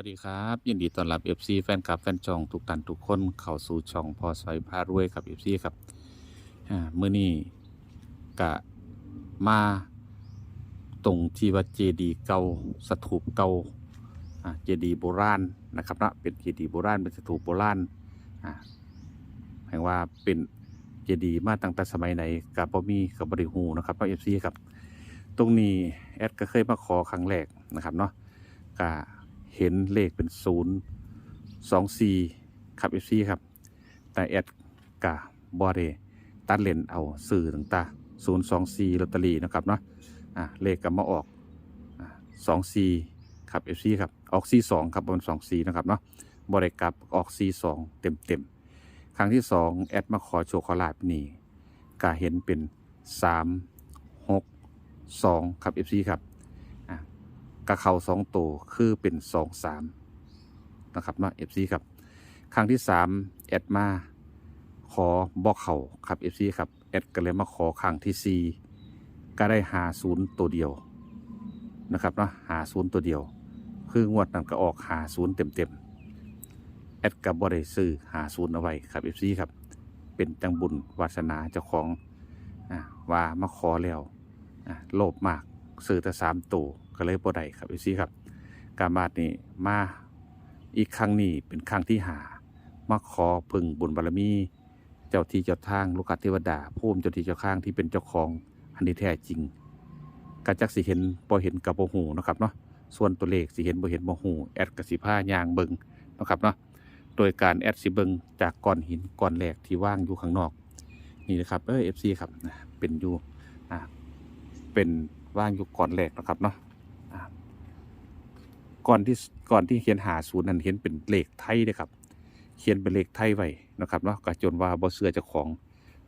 วัสดีครับ ยินดีต้อนรับ FC แฟนคลับแฟนจองทุกท่านทุกคนเข้าสู่ช่องพอสอยพารวยครับ FC ครับอ่ามื้อนี้กะมาตรงที่ว่าเจดีย์เก่าสถูปเก่าอ่าเจดีย์โบราณนะครับเนะเป็นเจดีย์โบราณเป็นสถูปโบราณอ่าแห่งว่าเป็นเจดีย์มาตั้งแต่สมัยไหนกับบ่มีกับบริหูนะครับเนาะ FC ครับ ตรงนี้แอดก็เคยมาขอครั้งแรกนะครับเนาะก็ เห็นเลขเป็นศูนย์สองสี่ครับเอฟซีครับ แต่แอดกะบอเดตัดเลนเอาสื่อต่างๆศูนย์สองสี่ลอตเตอรี่นะครับเนาะอ่าเลขก็มาออกสองสี่ครับเอฟซีครับ ออกสี่สองครับบนสองสี่นะครับเนาะบริกลับออกสี่สองเต็มเต็มๆครั้งที่สองแอดมาขอโชว์ขอลาบนี่ก็เห็นเป็นสามหกสองครับ FC ครับ กระเขาสองตัวคือเป็นสองสามนะครับเนาะ FC ครับ ครั้งที่สามแอดมาขอบอกเขาครับ FC ครับแอดก็เลยมาขอครั้งที่สี่ก็ได้หาศูนย์ตัวเดียวนะครับเนาะหาศูนย์ตัวเดียว คืองวดนั้นก็ออกหาศูนย์เต็มเต็มๆแอดกับบริซื้อหาศูนย์เอาไว้ครับ FC ครับเป็นจังบุญวาสนาเจ้าของอะว่ามาขอแล้วอะโลภมากซื้อแต่สามตัว ก็เลยบ่ได้ครับอีซี่ครับการบาดนี่มาอีกครั้งนี้เป็นครั้งที่หามาขอพึ่งบุญบารมี เจ้าที่เจ้าทางลูกคัดเทวดาผู้มเจ้าที่เจ้าข้างที่เป็นเจ้าของอันที่แท้จริงกาจักสิเห็นบ่เห็นกับบ่หูนะครับเนาะส่วนตัวเลขสิเห็นบ่เห็นบ่หูแอดกสิผ้ายางเบิงนะครับเนาะโดยการแอดสิเบิงจากก้อนหินก้อนแหลกที่ว่างอยู่ข้างนอก นี่นะครับเออ FC ครับเป็นอยู่อ่าเป็นว่างอยู่ก่อนแรกนะครับเนาะ ก่อนที่ก่อนที่เขียนหาศูนย์นั้นเห็นเป็นเลขไทยนะครับ เขียนเป็นเลขไทยไว้นะครับเนาะก็จนว่าบ่เสือเจ้าของ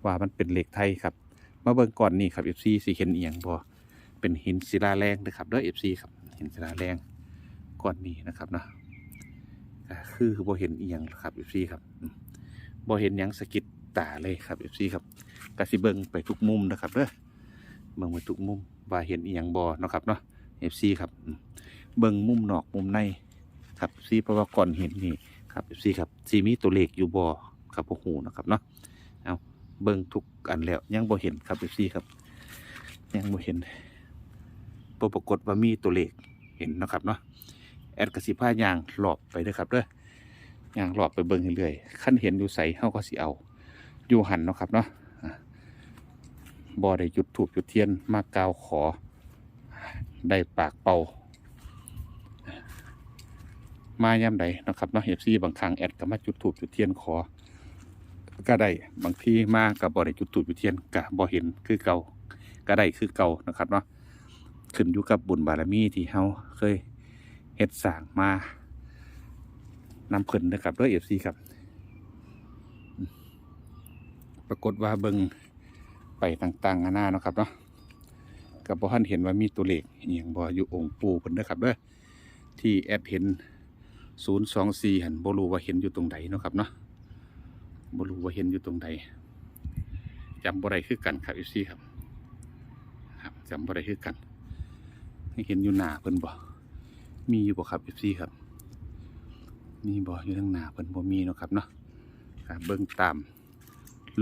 ว่ามันเป็นเลขไทยครับ มาเบิ่งก่อนนี่ครับ FC สิเห็นเอียงบ่เป็นหินศิลาแรงนะครับเด้อ FC ครับหินศิลาแรงก่อนนี้นะครับเนาะคือบ่เห็นเอียงครับ FC ครับบ่เห็นยังสกิดตาเลยครับ FC ครับก็สิเบิ่งไปทุกมุมนะครับเด้อเบิ่งไปทุกมุมว่าเห็นเอียงบ่เนาะครับเนาะ FC ครับ เบิ่งมุมนอกมุมในครับ FC เพราะว่าก่อนเห็นนี่ครับ FC ครับสิมีตัวเลขอยู่บ่ครับบ่ฮู้นะครับเนาะเอาเบิ่งทุกอันแล้วยังบ่เห็นครับ FC ครับ ยังบ่เห็นปรากฏว่ามีตัวเลขเห็นนะครับเนาะแอดกระสิพายางหลอบไปเด้อครับเด้อยางหลอบไปเบิ่งเรื่อยๆคันเห็นอยู่ใสเฮาก็สิเอาอยู่หันนะครับเนาะบ่ได้จุดถูกจุดเทียนมากาวขอ ได้ปากเป่า มาย่ำใดนะครับเนาะเอฟซีบางครั้งแอดก็มาจุดถูกจุดเทียนขอ ก็ได้บางที่มากับบ่ได้จุดถูกจุดเทียนก็บ่เห็นคือเก่าก็ได้คือเก่านะครับเนาะขึ้นอยู่กับบุญบารมีที่เฮาเคยเฮ็ดสร้างมานำเพิ่นนะครับด้อเอฟซีครับ ปรากฏว่าเบิงไปต่างๆนานานาะครับเนาะกับบ่ท่านเห็นว่ามีตัวเลขอย่างบ่อยู่องค์ปู่เพิ่นเด้อครับเด้อที่แอดเห็น 024หันบรูว่าเห็นอยู่ตรงใดเนาะครับเนาะบรูว่าเห็นอยู่ตรงใดจำบ่ได้คือกันครับ FC ครับครับจำบ่ได้คือกันให้เห็นอยู่หนาเพิ่นบ่มีอยู่บ่ครับ FC ครับ มีบ่อยู่ทางหนาเพิ่นบ่มีเนาะครับเนาะครับเบิ่งตาม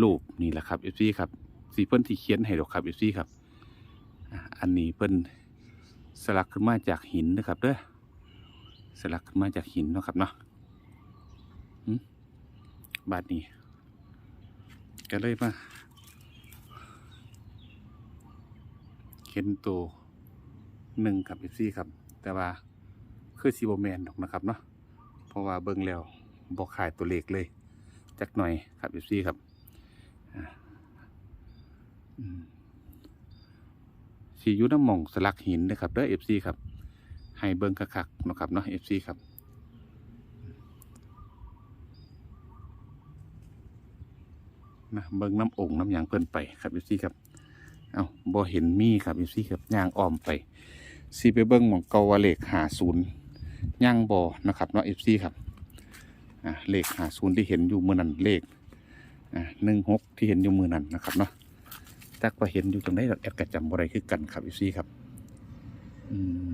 รูปนี่แหละครับ FC ครับสีเพิ่นที่เขียนให้ดอกครับอยู่ซี่ครับอันนี้เพิ่นสลักขึ้นมาจากหินนะครับเด้อ สลักขึ้นมาจากหินเนาะครับเนาะบาดนี้ก็เลยมาเขียนตัวหนึ่งครับอยู่ซี่ครับ แต่ว่าคือซีโบแมนดอกนะครับเนาะเพราะว่าเบิ่งแล้วบอกขายตัวเลขเลย จักหน่อยครับอยู่ซี่ครับอืมสีอยู่น้ำมองสลักหินนะครับเด้อเอฟซีครับ ให้เบิ้งคักๆนะครับเนาะเอฟซีครับนะเบิ้งน้ำองค์น้ำยางเพิ่นไปครับเอฟซีครับเอาบ่เห็นมีครับเอฟซีครับยางอ้อมไปสีไปเบิ้งหม่องเกาวาเลขหาศูนย์ย่างบ่นะครับเนาะเอฟซีครับอ่าเลขหาศูนย์ที่เห็นอยู่มือนั้นเลขอ่าหนึ่งหกที่เห็นอยู่มือนั้นนะครับเนาะจักว่าเห็นอยู่ตรงไหนแอดกระจำบ่ได้คือกันครับอีซี่ครับอืม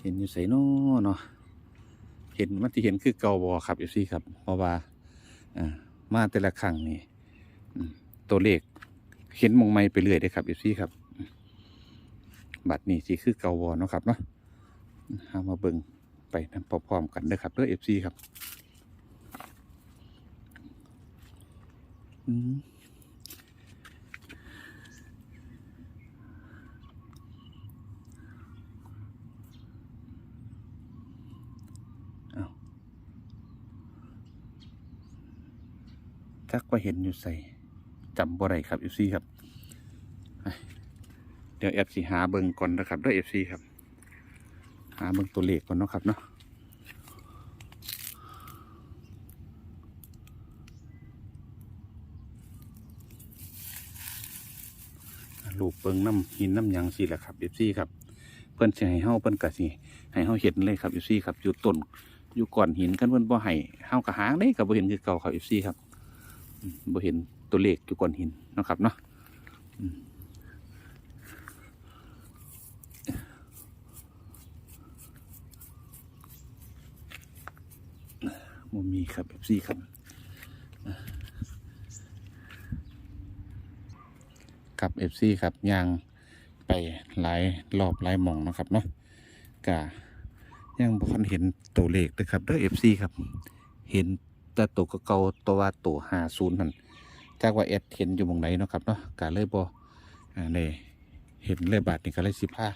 เห็นอยู่ใส่นอเนาะเห็นมันที่เห็นคือเกาบอครับเอฟซีครับ เพราะว่าอ่ามาแต่ละครั้งนี่ตัวเลขเห็นมองไม่ไปเรื่อยเลยครับเอฟซีครับ บัตรนี่สิคือเกาบอเนาะครับเนาะเอามาเบิ่งไปนพร้อมๆกันเด้อครับเด้อเอฟซีครับ อืม จักว่าเห็นอยู่ใส่จำบ่ได้ครับเอฟซีครับ เดี๋ยวเอฟซีหาเบิ่งก่อนนะครับด้วยเอฟซีครับ หาเบิ่งตัวเลขก่อนเนาะครับเนาะลูกเบิงน้ำหินน้ำยังสิแหละครับเอฟซีครับ เพิ่นสิให้เฮาเพิ่นก็สิให้เฮาเห็นเลยครับเอฟซีครับอยู่ต้นอยู่ก่อนหินกันเพิ่นบ่ให้เฮาก็หาได้ก็บ่เห็นคือเก่าครับเอฟซีครับ บ่เห็นตัวเลขอยู่ก้อนหินนะครับเนาะมบ่มีครับแบบซี่ครับครับเอฟซีครับย่างไปหลายรอบหลายหม่องนะครับเนาะกะยังบ่ทันเห็นตัวเลขเลยครับเด้อเอฟซีครับ เห็น แต่ตัวก็เก่าตัวว่าตัวหาศูนย์นั่นจากว่าเอ็ดเห็นอยู่มองไหนเนาะครับเนาะกาเลยบอ่าเลยเห็นเลยบาทนี่ก็เลยสิพา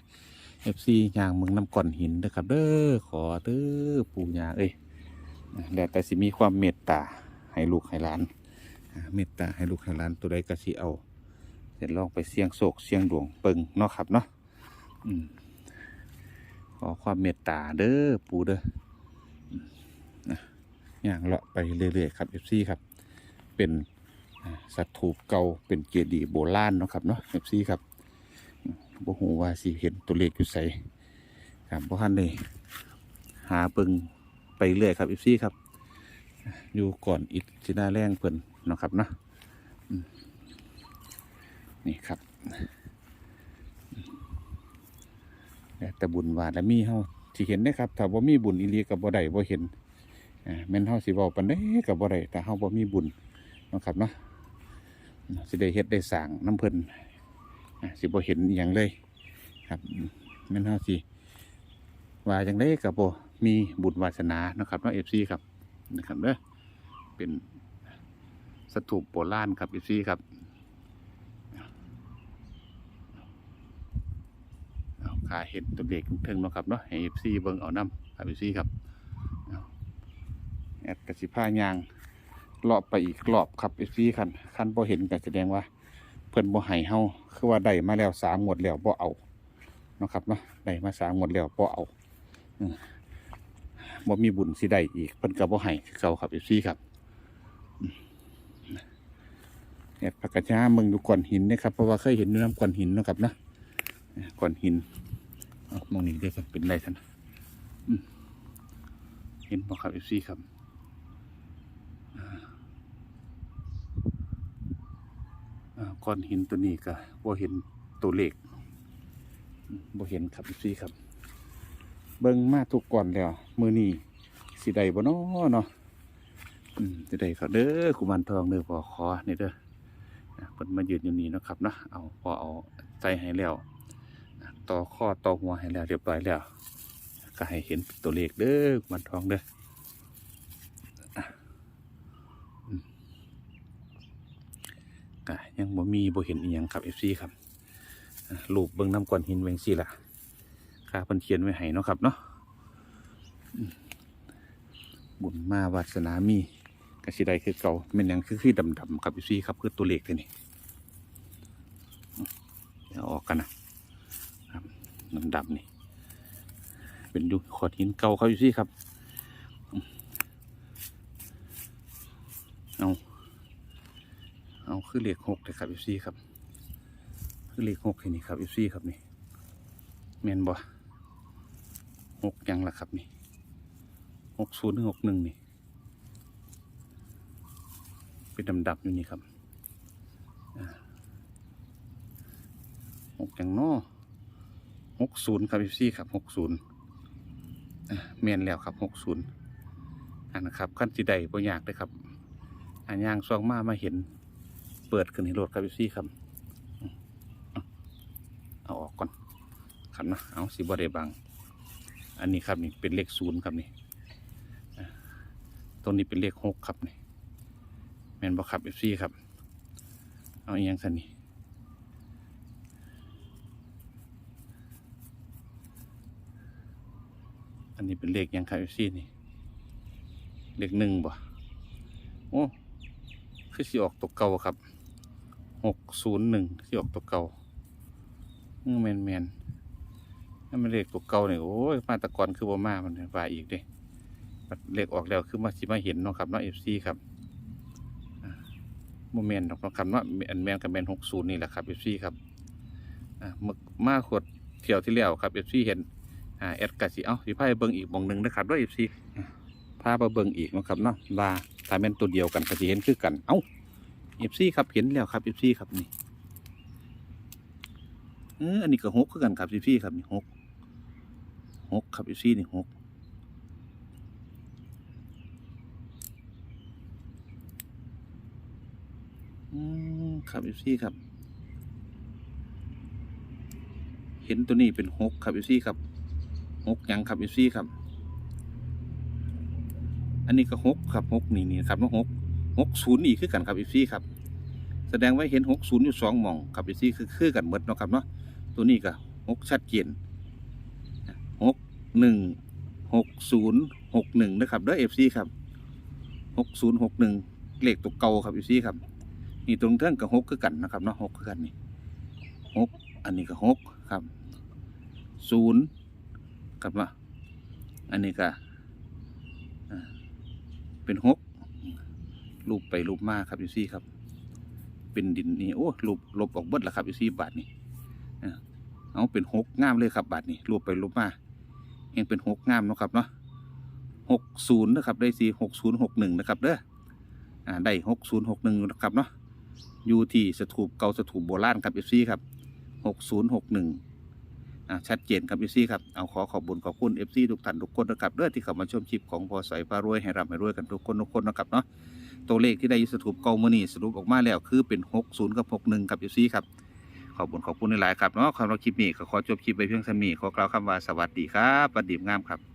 เอฟซียางเมืองน้ำก่อนหินนะครับ เด้อขอเด้อปู่ย่าเอ้ยแล้วแต่สิมีความเมตตาให้ลูกให้หลานเมตตาให้ลูกให้หลานตัวใดก็สิเอาเสร็จลองไปเสี่ยงโศกเสี่ยงดวงเปิงเนาะครับเนาะขอความเมตตาเด้อปู่เด้อ อย่างเลาะไปเรื่อยๆครับ FC ครับ เป็นสัตว์ถูกเก่าเป็นเจดีย์โบราณเนาะครับเนาะ FC ครับบ่ฮู้ว่าสิเห็นตัวเลขอยู่ไสครับบ่ทันได้หาเบิงไปเรื่อยครับ FC ครับ อยู่ก่อนอิฐสิหน้าแรงเพิ่นเนาะครับเนาะนี่ครับแต่บุญวาและมีเฮาสิเห็นได้ครับถ้าบ่มีบุญอีหลีก็บ่ได้บ่เห็น แม่นเฮาสิเว้าปานใดก็บ่ได้แต่เฮาบ่มีบุญนะครับเนาะสิได้เฮ็ดได้สร้างน้ำเพิ่นสิบ่เห็นอหยังเลยครับแม่นเฮาสิว่าจังไดก็บ่มีบุญวาสนานะครับเนาะ FC ครับนะครับเด้อเป็นสถูปโบราณครับ FC ครับเอาขาเห็นตัวเลขเทิงเนาะครับเนาะให้ FC เบิ่งเอานํครับ FC ครับ แอดกสิพายางรอบไปอีกรอบครับเอฟีคันคันบ่เห็นก็แสดงว่า เพิ่นบ่ให้เฮาคือว่าได้มาแล้วสามงวดแล้วบ่เอานะครับเนาะได้มาสามงวดแล้วบ่เอาบ่มีบุญสิได้อีกเพิ่นก็บ่ให้คือเก่าครับเอฟีครับแอดผักกาดชาเมืองดูก้อนหินนะครับเพราะว่าเคยเห็นน้ำก้อนหินนะครับเนาะก้อนหินมองนี่เด้ครับเป็นไรท่านเห็นบ่ครับเอฟีครับ อ่า ก้อนหินตัวนี้ก็บ่เห็นตัวเลขบ่เห็นครับพี่ครับ เบิ่งมาทุกก่อนแล้วมือนี้สิได้บ่น้อเนาะสิได้เขาเด้อกุมารทองเด้อพอขอนี่เด้ออะเพิ่นมายืนอยู่นี่นะครับเนาะเอาพอเอาใจให้แล้ว ต่อข้อต่อหัวให้แล้วเรียบร้อยแล้วก็ให้เห็นตัวเลขเด้อกุมารทองเด้อ ก็ยังบ่มีบ่เห็นอีหยังครับ FC ครับรูปเบิ่งน้ำก้อนหินแวงซี่ล่ะค่าพิ่นเขียนไว้ให้เนาะครับเนาะบุญมาวาสนามีก็สิไดคือเก่าแม่นหยังคือคือดำๆครับ FC ครับคือตัวเลขตัวนี้เดี๋ยวอออกกันนะครับดำๆนี่ เป็นยุคขอดหินเก่าครับ FC ครับอืมเอา เอาคือเลขหกเลยครับ FC ครับ คือเลขหกนี่ครับ FC ครับนี่แมนบ่หกยังล่ะครับนี่หกศูนย์ถึงหกหนึ่งนี่เป็นดำๆอยู่นี่ครับหกยังนอหกศูนย์ครับ FC ครับหกศูนย์อะแม่นแล้วครับหกศูนย์อันนะครับขั้นสิใดบ่ยากเลยครับอันย่างซองมามาเห็น ปิดขึ้นให้โหลดครับพี่ซี่ครับเอาออกก่อนครับนะเอาสิบ่ได้บัง อันนี้ครับนี่เป็นเลขศูนย์ครับนี่ตรงนี้เป็นเลขหกครับนี่แมนบ่ครับเอฟซีครับ เอาอีกอย่างสันนี่อันนี้เป็นเลขยังครับเอฟซีนี่เลขหนึ่งบ่โอ้คือสิออกตัวเก่าครับ หกศูนย์หนึ่งสิออกตัวเก่าอืมแมนแมนนั่นมันเลขตัวเก่าเนี่ยโอ้ยมาตะกอนคือบ่มามันว่าอีกเด้เลขออกแล้วคือมาสิมาเห็นเนาะครับเนาะเอฟซีครับโมเมนต์เนาะครับเนาอันแมนกับแมนหกศูนย์นี่แหละครับเอฟซีครับมึกมาขวดเที่ยวที่แล้วครับเอฟซีเห็นอ่าแอดกะสิเอ้าสิพาไปเบิ่งอีกหมองหนึ่งนะครับด้วยเอฟซีพาไปเบิ่งอีกนะครับเนาะว่าถ้าเป็นตัวเดียวกันก็จะเห็นคือกันเอ้า เอฟซีครับเห็นแล้วครับเอฟซีครับนี่เอออันนี้ก็หกคือกันครับเอฟซีครับนี่หกหกครับเอฟซีนี่หกอืมครับเอฟซีครับ เห็นตัวนี้เป็นหกครับเอฟซีครับหกยังครับเอฟซีครับ อันนี้ก็หกครับหกนี่นี่ครับน้องหก หกศูนย์อีกคือกันครับอีซี่ครับ แสดงไว่าเห็นหกศูนย์อยู่สองมองครับอีซี่คือคือกันหมดเนาะครับเนาะตัวนี้ก็หกชัดเจนหกหนึ่งหกศูนย์หกหนึ่งนะครับเด้อเอฟซีครับหกศูนย์หกหนึ่งเลขตัวเก่าครับเอฟซีครับนี่ตรงเท่งกับหกคือกันนะครับเนาะหกคือกันนี่หกอันนี้ก็หกครับศูนย์ครับเนาะอันนี้ก็เป็นหก รูปไปรูปมาครับอยู่ซี่ครับ เป็นดินนี่โอ้รูปลบออกเบิดแล้วครับอยู่ซี่บาทนี่เอาเป็นหกงามเลยครับบาทนี่รูปไปรูปมายังเป็นหกงามเนาะครับเนาะหกศูนย์นะครับได้สี่หกศูนย์หกหนึ่งนะครับเด้ออ่าได้หกศูนย์หกหนึ่งนะครับเนาะอยู่ที่สถูปเก่าสถูปโบราณครับอยู่ซี่ครับหกศูนย์หกหนึ่ง ชัดเจนครับเอฟซีครับเอาขอขอบบุญขอบคุณเอฟซีทุกท่านทุกคนนะครับเด้อที่เข้ามาชมชิปของพอสายฟ้ารวยให้รับให้รวยกันทุกคนทุกคนนะครับเนาะตัวเลขที่ได้สถูปเกามือนี่สรุปออกมาแล้วคือเป็น 60 กับ 61ครับเอฟซีครับขอบคุญขอบคุณหลายๆครับเนาะคำเราคลิปนี้ก็ขอจบคลิปไปเพียงเท่านี้ขอกล่าวคำว่าสวัสดีครับประดิบงามครับ